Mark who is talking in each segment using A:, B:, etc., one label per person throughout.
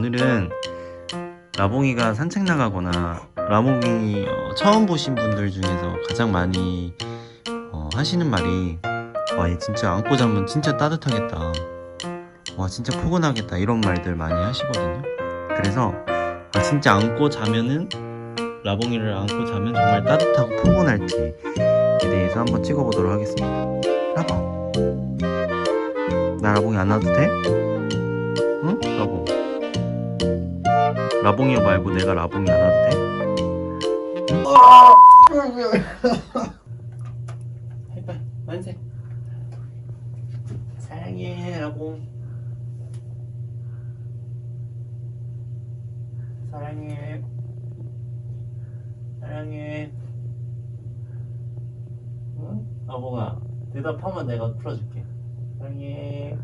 A: 오늘은 라봉이가 산책 나가거나 라봉이 어, 처음 보신 분들 중에서 가장 많이 어, 하시는 말이 와얘 진짜 안고 자면 진짜 따뜻하겠다. 와 진짜 포근하겠다. 이런 말들 많이 하시거든요. 그래서 아, 진짜 안고 자면은 라봉이를 안고 자면 정말 따뜻하고 포근할지에 대해서 한번 찍어보도록 하겠습니다. 라봉. 나 라봉이 안 놔도 돼? 라봉이 말고 내가 라봉이 안 와도 돼? 해봐 만세. 사랑해 라봉. 사랑해. 사랑해. 응? 라봉아 대답하면 내가 풀어줄게. 사랑해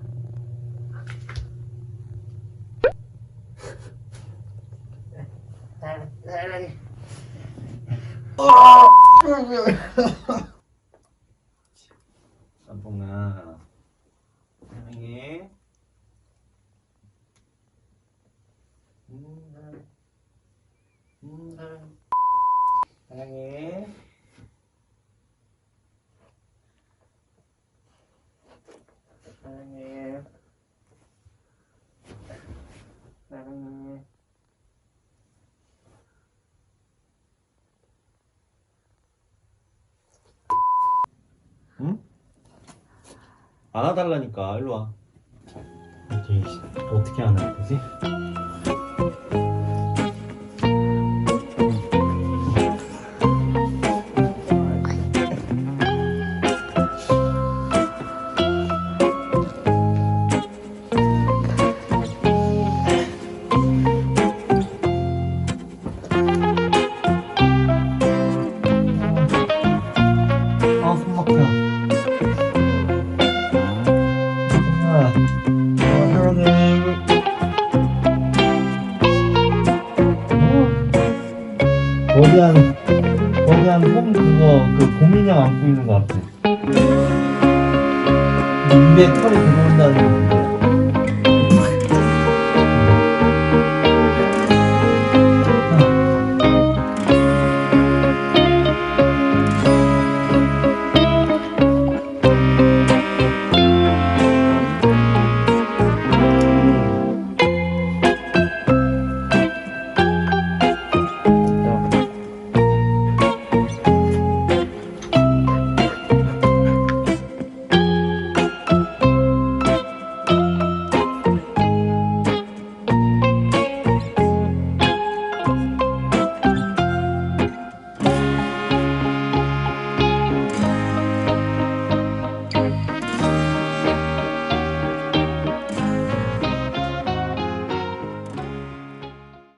A: 라봉아. 사랑해. 음, 음, 사랑해. 사랑해. 사랑해 응? 안아달라니까 일로 와 어떻게 안아야 되지? 거대한 거대한 홈 그거 그 곰인형 안고 있는 것 같아. 입에 털이 들어온다는.